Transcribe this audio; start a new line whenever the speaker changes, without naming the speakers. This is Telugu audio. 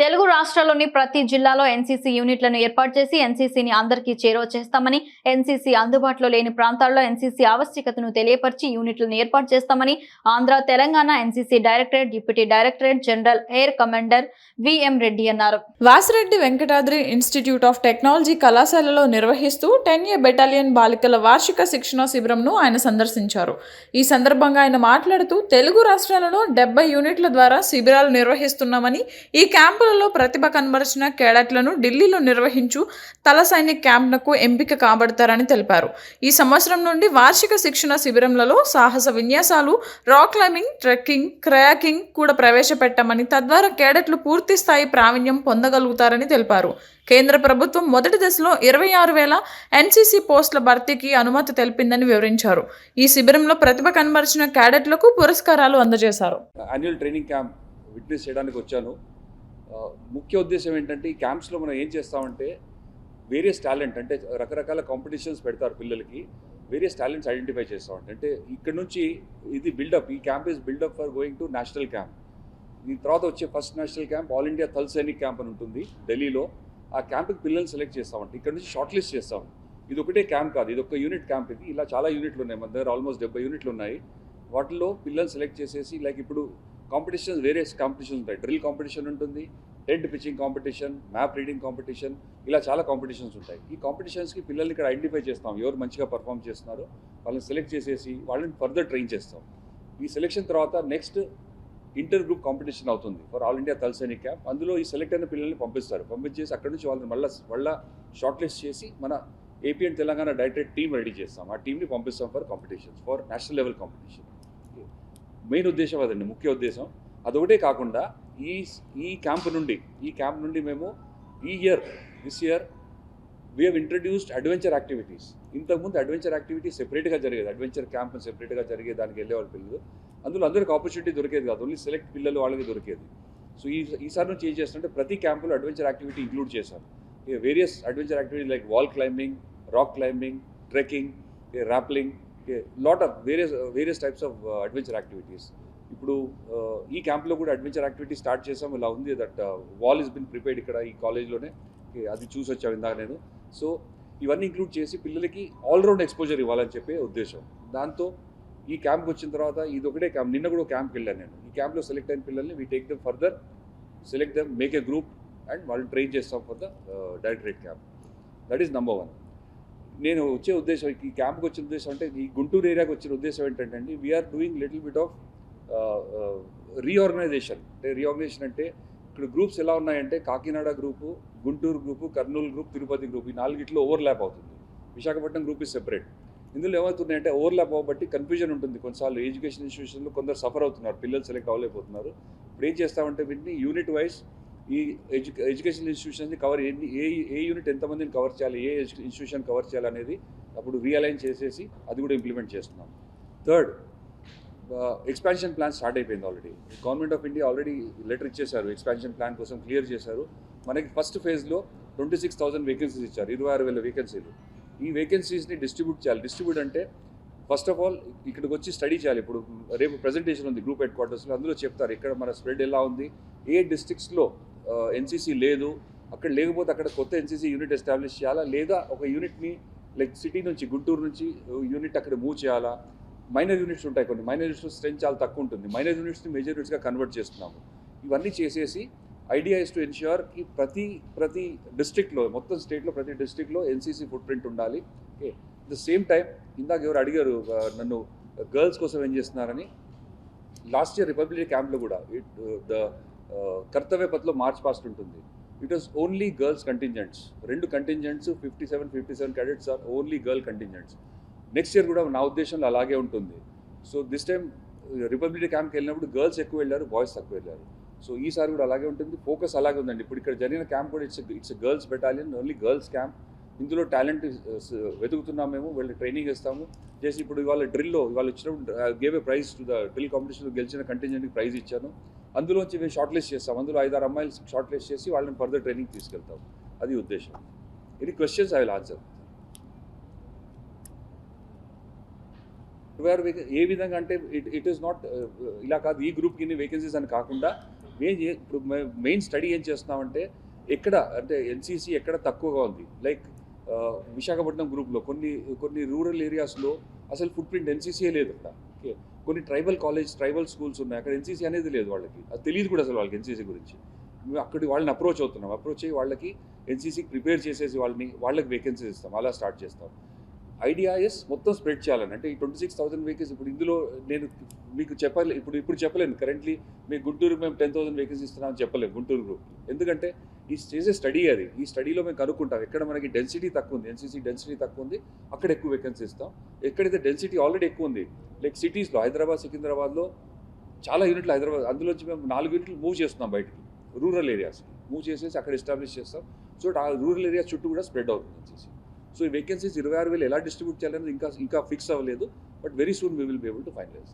తెలుగు రాష్ట్రాల్లోని ప్రతి జిల్లాలో ఎన్సీసీ యూనిట్లను ఏర్పాటు చేసి ఎన్సీసీని అందరికీ చేరువ చేస్తామని ఎన్సీసీ అందుబాటులో లేని ప్రాంతాల్లో ఎన్సీసీ ఆవశ్యకతను తెలియపరిచి యూనిట్లను ఏర్పాటు చేస్తామని Andhra Telangana NCC directorate deputy directorate general air commander V M Reddy అన్నారు.
Vasireddy Venkatadri institute of technology కళాశాలలో నిర్వహిస్తూ టెన్ ఏ బెటాలియన్ బాలికల వార్షిక శిక్షణ శిబిరంను ఆయన సందర్శించారు. ఈ సందర్భంగా ఆయన మాట్లాడుతూ తెలుగు రాష్ట్రాలలో డెబ్బై యూనిట్ల ద్వారా శిబిరాలు నిర్వహిస్తున్నామని ఈ క్యాంపు క్యాంపులలో ప్రతిభ కనబరిచిన కేడట్లను ఢిల్లీలో నిర్వహించు తల సైనిక్ క్యాంప్నకు ఎంపిక కాబడతారని తెలిపారు. ఈ సంవత్సరం నుండి వార్షిక శిక్షణ శిబిరంలలో సాహస విన్యాసాలు రాక్ క్లైంబింగ్ ట్రెక్కింగ్ క్రయాకింగ్ కూడా ప్రవేశపెట్టామని తద్వారా కేడెట్లు పూర్తి స్థాయి ప్రావీణ్యం పొందగలుగుతారని తెలిపారు. కేంద్ర ప్రభుత్వం మొదటి దశలో ఇరవై ఆరు వేల ఎన్సీసీ పోస్టుల భర్తీకి అనుమతి తెలిపిందని వివరించారు. ఈ శిబిరంలో ప్రతిభ కనబరిచిన క్యాడెట్లకు పురస్కారాలు అందజేశారు.
యాన్యువల్ ట్రైనింగ్ క్యాంప్ విట్నెస్ చేయడానికి వచ్చాను. ముఖ్య ఉద్దేశం ఏంటంటే ఈ క్యాంప్స్లో మనం ఏం చేస్తామంటే వేరియస్ టాలెంట్ అంటే రకరకాల కాంపిటీషన్స్ పెడతారు పిల్లలకి వేరియస్ టాలెంట్స్ ఐడెంటిఫై చేస్తామంటే అంటే ఇక్కడ నుంచి ఇది బిల్డప్ ఈ camp is build up for going to national camp దీని తర్వాత వచ్చే first national camp all India Thal Sainik camp అని ఉంటుంది ఢిల్లీలో. ఆ క్యాంప్కి పిల్లల్ని సెలెక్ట్ చేస్తామంటే ఇక్కడ నుంచి షార్ట్ లిస్ట్ చేస్తాం. ఇది ఒకటే క్యాంప్ కాదు ఇది ఒక యూనిట్ క్యాంప్ ఇది. ఇలా చాలా యూనిట్లు ఉన్నాయి. మన దగ్గర ఆల్మోస్ట్ డెబ్బై యూనిట్లు ఉన్నాయి. వాటిలో పిల్లల్ని సెలెక్ట్ చేసేసి లైక్ ఇప్పుడు కాంపిటీషన్స్ వేరియస్ కాంపిటీషన్స్ ఉంటాయి. డ్రిల్ కాంపిటీషన్ ఉంటుంది tent pitching competition map reading competition ఇలా చాలా కాంపిటీషన్స్ ఉంటాయి. ఈ కాంపిటీషన్స్కి పిల్లల్ని ఇక్కడ ఐడెంటిఫై చేస్తాం. ఎవరు మంచిగా పర్ఫామ్ చేస్తున్నారో వాళ్ళని సెలెక్ట్ చేసేసి వాళ్ళని ఫర్దర్ ట్రైన్ చేస్తాం. ఈ సెలెక్షన్ తర్వాత నెక్స్ట్ ఇంటర్ గ్రూప్ కాంపిటీషన్ అవుతుంది for all India Thal camp అందులో ఈ సెలెక్ట్ అయిన పిల్లల్ని పంపిస్తారు. పంపించేసి అక్కడ నుంచి వాళ్ళని మళ్ళీ మళ్ళీ షార్ట్ లిస్ట్ చేసి మన AP and Telangana directed team ready చేస్తాం. ఆ టీంని పంపిస్తాం for competitions for national level competition main ఉద్దేశం అదండి ముఖ్య ఉద్దేశం. అదొకటే కాకుండా ఈ ఈ క్యాంప్ నుండి ఈ క్యాంప్ నుండి మేము ఈ year this year we have introduced adventure activities ఇంతకుముందు అడ్వెంచర్ యాక్టివిటీ సెపరేట్గా జరిగేది. అడ్వెంచర్ క్యాంప్ సెపరేట్గా జరిగే దానికి వెళ్ళేవాళ్ళు పిల్లలు అందులో అందరికి ఆపర్చునిటీ దొరికేది కాదు. ఓన్లీ సెలెక్ట్ పిల్లలు వాళ్ళకి దొరికేది. సో ఈ ఈసారి నుంచి ఏం చేస్తుంటే ప్రతి క్యాంపులో అడ్వెంచర్ యాక్టివిటీ ఇంక్లూడ్ చేశాం various adventure activity like wall climbing rock climbing trekking rappelling lot of various various types of adventure activities ఇప్పుడు uh, ఈ క్యాంప్లో కూడా అడ్వెంచర్ యాక్టివిటీ స్టార్ట్ చేసాం ఇలా ఉంది that wall is been prepared ఇక్కడ ఈ కాలేజ్లోనే అది చూసి వచ్చాం ఇందాక నేను. సో ఇవన్నీ ఇంక్లూడ్ చేసి పిల్లలకి ఆల్రౌండ్ ఎక్స్పోజర్ ఇవ్వాలని చెప్పే ఉద్దేశం. దాంతో ఈ క్యాంప్కి వచ్చిన తర్వాత ఇది ఒకటే క్యాంప్ నిన్న కూడా క్యాంప్కి వెళ్ళాను నేను. ఈ క్యాంప్లో సెలెక్ట్ అయిన పిల్లల్ని we take them further select them make a group and వాళ్ళు ట్రైన్ చేస్తాం for the directorate camp that is number one నేను వచ్చే ఉద్దేశం ఈ క్యాంప్కి వచ్చిన ఉద్దేశం అంటే ఈ గుంటూరు ఏరియాకి వచ్చిన ఉద్దేశం ఏంటంటే అండి we are doing little bit of reorganisation అంటే రీఆర్గనైజేషన్ అంటే ఇక్కడ గ్రూప్స్ ఎలా ఉన్నాయంటే Kakinada group Guntur group Kurnool group Tirupati group ఈ నాలుగిట్లో ఓవర్లాప్ అవుతుంది. విశాఖపట్నం గ్రూప్ ఇస్ సెపరేట్ ఇందులో ఏమవుతున్నాయంటే ఓవర్లాప్ అవ్వబట్టి కన్ఫ్యూజన్ ఉంటుంది. కొన్నిసార్లు ఎడ్యుకేషన్ ఇన్స్టిట్యూషన్లో కొందరు సఫర్ అవుతున్నారు. పిల్లలు సెలెక్ట్ అవ్వలేకపోతున్నారు. ఇప్పుడు ఏం చేస్తామంటే వీటిని యూనిట్ వైజ్ ఈ ఎడ్యు ఎడ్యుకేషన్ ఇన్స్టిట్యూషన్ని కవర్ ఎన్ని ఏ ఏ యూనిట్ ఎంతమందిని కవర్ చేయాలి ఏ ఇన్స్టిట్యూషన్ కవర్ చేయాలి అనేది అప్పుడు రియలైన్ చేసేసి అది కూడా ఇంప్లిమెంట్ చేస్తున్నాం. థర్డ్ ఎక్స్పాన్షన్ ప్లాన్ స్టార్ట్ అయిపోయింది already. Government of India already letter ఇచ్చేశారు ఎక్స్పాన్షన్ ప్లాన్ కోసం క్లియర్ చేశారు. మనకి ఫస్ట్ ఫేజ్లో ట్వంటీ సిక్స్ థౌసండ్ వేకెన్సీస్ ఇచ్చారు ఇరవై ఆరు వేల వేకెన్సీలు. ఈ వేకెన్సీస్ని డిస్ట్రిబ్యూట్ చేయాలి. డిస్ట్రిబ్యూట్ అంటే ఫస్ట్ ఆఫ్ ఆల్ ఇక్కడికి వచ్చి స్టడీ చేయాలి. ఇప్పుడు రేపు ప్రజెంటేషన్ ఉంది గ్రూప్ హెడ్ క్వార్టర్స్లో అందులో చెప్తారు ఇక్కడ మన స్ప్రెడ్ ఎలా ఉంది ఏ డిస్ట్రిక్ట్స్లో ఎన్సీసీ లేదు. అక్కడ లేకపోతే అక్కడ కొత్త ఎన్సీసీ యూనిట్ ఎస్టాబ్లిష్ చేయాలా? లేదా ఒక యూనిట్ని లైక్ సిటీ నుంచి గుంటూరు నుంచి యూనిట్ అక్కడ మూవ్ చేయాలా? మైనర్ యూనిట్స్ ఉంటాయి కొన్ని. మైనర్ యూనిట్స్ స్ట్రెంత్ చాలా తక్కువ ఉంటుంది. మైనర్ యూనిట్స్ని మేజర్ యూనిట్స్గా కన్వర్ట్ చేస్తున్నాము. ఇవన్నీ చేసేసి ఐడియా ఇస్ టు ఎన్ష్యూర్కి ప్రతి ప్రతి డిస్ట్రిక్ట్లో మొత్తం స్టేట్లో ప్రతి డిస్ట్రిక్ట్లో ఎన్సీసీ ఫుట్ ప్రింట్ ఉండాలి. ఓకే ద సేమ్ టైం ఇందాక ఎవరు అడిగారు నన్ను గర్ల్స్ కోసం ఏం చేస్తున్నారని? లాస్ట్ ఇయర్ రిపబ్లిక్ క్యాంప్లో కూడా ఇట్ ద కర్తవ్య పథ్లో మార్చ్ పాస్ట్ ఉంటుంది. It was only girls contingents రెండు contingents fifty seven fifty seven cadets are only girl contingents next year కూడా నా ఉద్దేశంలో అలాగే ఉంటుంది. సో దిస్ టైం రిపబ్లిక్ క్యాంప్కి వెళ్ళినప్పుడు గర్ల్స్ ఎక్కువ వెళ్ళారు బాయ్స్ తక్కువ వెళ్ళారు. సో ఈసారి కూడా అలాగే ఉంటుంది. ఫోకస్ అలాగే ఉందండి. ఇప్పుడు ఇక్కడ జరిగిన క్యాంప్ కూడా it's it's girls battalion only girls camp ఇందులో టాలెంట్ వెతుకుతున్నాం మేము వీళ్ళకి ట్రైనింగ్ ఇస్తాము. చేసి ఇప్పుడు ఇవాళ డ్రిల్లో ఇవాళ వచ్చినప్పుడు gave a prize to the drill కాంపిటీషన్లో గెలిచిన కంటింజెంట్కి ప్రైజ్ ఇచ్చాను. అందులోంచి మేము షార్ట్ లిస్ట్ చేస్తాం. అందులో ఐదారు అమ్మాయిలు షార్ట్ లిస్ట్ చేసి వాళ్ళని ఫర్దర్ ట్రైనింగ్ తీసుకెళ్తాం. అది ఉద్దేశం. Any questions I will answer where ఏ విధంగా అంటే ఇట్ ఇట్ ఈస్ నాట్ ఇలా కాదు. ఈ గ్రూప్కి ఇన్ని వేకెన్సీస్ అని కాకుండా మేం ఇప్పుడు మెయిన్ స్టడీ ఏం చేస్తున్నామంటే ఎక్కడ అంటే ఎన్సీసీ ఎక్కడ తక్కువగా ఉంది. లైక్ uh, విశాఖపట్నం గ్రూప్లో కొన్ని కొన్ని రూరల్ ఏరియాస్లో అసలు ఫుట్ ప్రింట్ ఎన్సీసీ లేదు అక్కడ ఓకే కొన్ని ట్రైబల్ కాలేజ్ ట్రైబల్ స్కూల్స్ ఉన్నాయి. అక్కడ ఎన్సీసీ అనేది లేదు వాళ్ళకి. అది తెలియదు కూడా అసలు వాళ్ళకి ఎన్సీసీ గురించి. మేము అక్కడి వాళ్ళని అప్రోచ్ అవుతున్నాం. అప్రోచ్ అయ్యి వాళ్ళకి ఎన్సీసీ ప్రిపేర్ చేసేసి వాళ్ళని వాళ్ళకి వేకెన్సీస్ ఇస్తాం. అలా స్టార్ట్ చేస్తాం. ఐడియాఎస్ మొత్తం స్ప్రెడ్ చేయాలని. అంటే ఈ ట్వంటీ సిక్స్ థౌసండ్ వేకెన్సీ ఇప్పుడు ఇందులో నేను మీకు చెప్పలే ఇప్పుడు ఇప్పుడు చెప్పలేను. కరెంట్లీ మీకు గుంటూరు మేము టెన్ థౌసండ్ వేకెన్సీ ఇస్తున్నామని చెప్పలేము గుంటూరు గ్రూప్ ఎందుకంటే ఈ చేసే స్టడీ అది. ఈ స్టడీలో మేము కనుక్కుంటాం. ఎక్కడ మనకి డెన్సిటీ తక్కువ ఉంది? ఎన్సీసీ డెన్సిటీ తక్కువ ఉంది. అక్కడ ఎక్కువ వేకెన్సీ ఇస్తాం. ఎక్కడైతే డెన్సిటీ ఆల్రెడీ ఎక్కువ ఉంది లైక్ సిటీస్లో హైదరాబాద్ సికింద్రాబాద్లో చాలా యూనిట్లు హైదరాబాద్ అందులోంచి మేము నాలుగు యూనిట్లు మూవ్ చేస్తున్నాం బయటికి. రూరల్ ఏరియాస్కి మూవ్ చేసేసి అక్కడ ఎస్టాబ్లిష్ చేస్తాం. సో ఆ రూరల్ ఏరియా చుట్టూ కూడా స్ప్రెడ్ అవుతుంది వచ్చేసి సో ఈ వేకెన్సీస్ ఇరవై ఆరు వేలు ఎలా డిస్ట్రిబ్యూట్ చేయాలనేది ఇంకా ఇంకా ఫిక్స్ అవ్వలేదు. But very soon we will be able to finalise